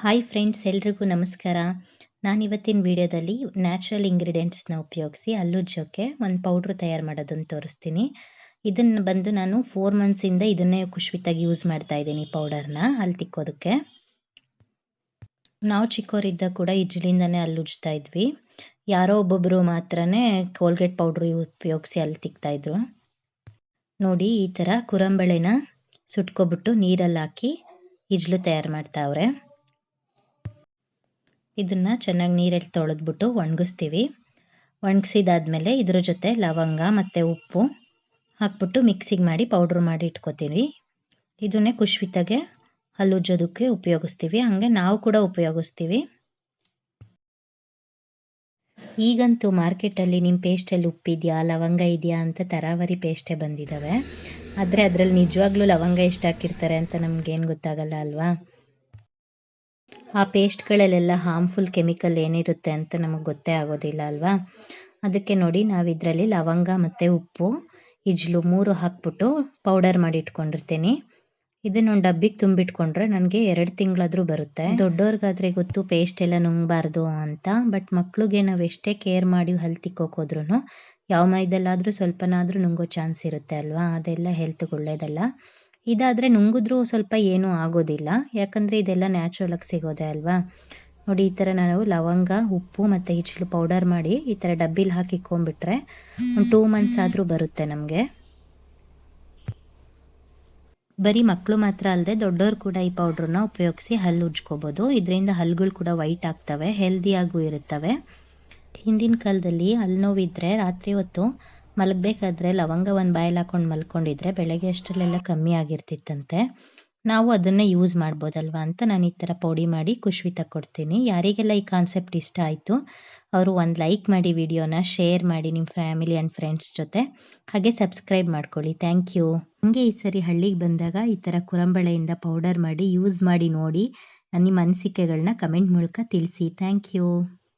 Hi friends ಎಲ್ರಿಗೂ ನಮಸ್ಕಾರ. ನಾನು ಇವತ್ತಿನ ವಿಡಿಯೋದಲ್ಲಿ ನ್ಯಾಚುರಲ್ ಇಂಗ್ರೀಡಿಯೆಂಟ್ಸ್ನ ಉಪಯೋಗಿಸಿ ಅಲ್ಲುಜ್ಜೋಕ್ಕೆ ಒಂದು ಪೌಡ್ರ್ ತಯಾರು ಮಾಡೋದನ್ನು ತೋರಿಸ್ತೀನಿ. ಇದನ್ನು ಬಂದು ನಾನು ಫೋರ್ ಮಂತ್ಸಿಂದ ಇದನ್ನೇ ಖುಷಿತಾಗಿ ಯೂಸ್ ಮಾಡ್ತಾ ಇದ್ದೀನಿ ಪೌಡರ್ನ ಅಲ್ಲಿ ತಿಕ್ಕೋದಕ್ಕೆ. ನಾವು ಚಿಕ್ಕೋರಿದ್ದ ಕೂಡ ಇಜ್ಲಿಂದನೇ ಅಲ್ಲುಜ್ತಾ ಇದ್ವಿ. ಯಾರೋ ಒಬ್ಬೊಬ್ಬರು ಮಾತ್ರನೇ ಕೋಲ್ಗೇಟ್ ಪೌಡ್ರ್ ಉಪಯೋಗಿಸಿ ಹಲ್ಲು ತಿಕ್ತಾಯಿದ್ರು ನೋಡಿ ಈ ಥರ ಕುರಂಬಳೆನ ಸುಟ್ಕೊಬಿಟ್ಟು ನೀರಲ್ಲಿ ಹಾಕಿ ಇಜ್ಲು ತಯಾರು ಮಾಡ್ತಾವ್ರೆ. ಇದನ್ನು ಚೆನ್ನಾಗಿ ನೀರಲ್ಲಿ ತೊಳೆದ್ಬಿಟ್ಟು ಒಣಗಿಸ್ತೀವಿ. ಒಣಗಿಸಿದಾದ್ಮೇಲೆ ಇದ್ರ ಜೊತೆ ಲವಂಗ ಮತ್ತು ಉಪ್ಪು ಹಾಕ್ಬಿಟ್ಟು ಮಿಕ್ಸಿಗೆ ಮಾಡಿ ಪೌಡ್ರ್ ಮಾಡಿ ಇಟ್ಕೋತೀವಿ. ಇದನ್ನೇ ಕುಶ್ವಿತಾಗೆ ಹಲ್ಲುಜ್ಜೋದಕ್ಕೆ ಉಪಯೋಗಿಸ್ತೀವಿ. ಹಂಗೆ ನಾವು ಕೂಡ ಉಪಯೋಗಿಸ್ತೀವಿ. ಈಗಂತೂ ಮಾರ್ಕೆಟಲ್ಲಿ ನಿಮ್ಮ ಪೇಸ್ಟಲ್ಲಿ ಉಪ್ಪಿದೆಯಾ, ಲವಂಗ ಇದೆಯಾ ಅಂತ ತರಾವರಿ ಪೇಸ್ಟೇ ಬಂದಿದ್ದಾವೆ ಆದರೆ ಅದರಲ್ಲಿ ನಿಜವಾಗ್ಲೂ ಲವಂಗ ಎಷ್ಟು ಹಾಕಿರ್ತಾರೆ ಅಂತ ನಮಗೇನು ಗೊತ್ತಾಗಲ್ಲ ಅಲ್ವಾ? ಆ ಪೇಸ್ಟ್ಗಳಲ್ಲೆಲ್ಲ ಹಾರ್ಮ್ಫುಲ್ ಕೆಮಿಕಲ್ ಏನಿರುತ್ತೆ ಅಂತ ನಮಗೆ ಗೊತ್ತೇ ಆಗೋದಿಲ್ಲ ಅಲ್ವಾ? ಅದಕ್ಕೆ ನೋಡಿ ನಾವು ಇದರಲ್ಲಿ ಲವಂಗ ಮತ್ತು ಉಪ್ಪು, ಇಜ್ಲು ಮೂರು ಹಾಕ್ಬಿಟ್ಟು ಪೌಡರ್ ಮಾಡಿ ಇಟ್ಕೊಂಡಿರ್ತೀನಿ ಇದನ್ನ ಒಂದು ಡಬ್ಬಿಗೆ ತುಂಬಿಟ್ಕೊಂಡ್ರೆ ನನಗೆ ಎರಡು ತಿಂಗಳಾದರೂ ಬರುತ್ತೆ. ದೊಡ್ಡವ್ರಿಗಾದ್ರೆ ಗೊತ್ತು ಪೇಸ್ಟ್ ಎಲ್ಲ ನುಂಗಬಾರ್ದು ಅಂತ ಬಟ್ ಮಕ್ಳಿಗೆ ನಾವು ಎಷ್ಟೇ ಕೇರ್ ಮಾಡಿ ಹಲ್ ತಿಕ್ಕೋಕೆ ಯಾವ ಮೈದಲ್ಲಾದರೂ ಸ್ವಲ್ಪನಾದರೂ ನುಂಗೋ ಚಾನ್ಸ್ ಇರುತ್ತೆ ಅಲ್ವಾ? ಅದೆಲ್ಲ ಹೆಲ್ತ್ಗೆ ಒಳ್ಳೇದಲ್ಲ. ಇದಾದರೆ ನುಂಗಿದ್ರೂ ಸ್ವಲ್ಪ ಏನೂ ಆಗೋದಿಲ್ಲ. ಯಾಕಂದರೆ ಇದೆಲ್ಲ ನ್ಯಾಚುರಲಾಗಿ ಸಿಗೋದೆ ಅಲ್ವಾ? ನೋಡಿ, ಈ ಥರ ನಾವು ಲವಂಗ, ಉಪ್ಪು ಮತ್ತು ಹಿಚ್ಚಲು ಪೌಡರ್ ಮಾಡಿ ಈ ಥರ ಡಬ್ಬಿಲಿ ಹಾಕಿ ಒಂದು ಟೂ ಮಂತ್ಸ್ ಆದರೂ ಬರುತ್ತೆ ನಮಗೆ. ಬರೀ ಮಕ್ಕಳು ಮಾತ್ರ ಅಲ್ಲದೆ ದೊಡ್ಡವರು ಕೂಡ ಈ ಪೌಡ್ರನ್ನ ಉಪಯೋಗಿಸಿ ಹಲ್ಲು ಉಜ್ಕೋಬೋದು. ಇದರಿಂದ ಹಲ್ಲುಗಳು ಕೂಡ ವೈಟ್ ಆಗ್ತವೆ ಹೆಲ್ದಿಯಾಗೂ ಇರುತ್ತವೆ. ಹಿಂದಿನ ಕಾಲದಲ್ಲಿ ಹಲ್ಲು ನೋವಿದ್ರೆ ರಾತ್ರಿ ಹೊತ್ತು ಮಲಗಬೇಕಾದ್ರೆ ಲವಂಗ ಒಂದು ಬಾಯಲ್ಲಿ ಹಾಕೊಂಡು ಮಲ್ಕೊಂಡಿದ್ರೆ ಬೆಳಗ್ಗೆ ಅಷ್ಟರಲ್ಲೆಲ್ಲ ಕಮ್ಮಿ ಆಗಿರ್ತಿತ್ತಂತೆ. ನಾವು ಅದನ್ನೇ ಯೂಸ್ ಮಾಡ್ಬೋದಲ್ವಾ ಅಂತ ನಾನು ಈ ಥರ ಪೌಡಿ ಮಾಡಿ ಖುಷಿ ತಕ್ಕೊಡ್ತೀನಿ ಯಾರಿಗೆಲ್ಲ ಈ ಕಾನ್ಸೆಪ್ಟ್ ಇಷ್ಟ ಆಯಿತು, ಅವರು ಒಂದು ಲೈಕ್ ಮಾಡಿ ವಿಡಿಯೋನ ಶೇರ್ ಮಾಡಿ ನಿಮ್ಮ ಫ್ಯಾಮಿಲಿ ಆ್ಯಂಡ್ ಫ್ರೆಂಡ್ಸ್ ಜೊತೆ. ಹಾಗೆ ಸಬ್ಸ್ಕ್ರೈಬ್ ಮಾಡ್ಕೊಳ್ಳಿ. ಥ್ಯಾಂಕ್ ಯು ಹಂಗೆ ಈ ಸರಿ ಹಳ್ಳಿಗೆ ಬಂದಾಗ ಈ ಥರ ಕುರಂಬಳೆಯಿಂದ ಪೌಡರ್ ಮಾಡಿ ಯೂಸ್ ಮಾಡಿ ನೋಡಿ ನಿಮ್ಮ ಅನಿಸಿಕೆಗಳನ್ನ ಕಮೆಂಟ್ ಮೂಲಕ ತಿಳಿಸಿ. Thank you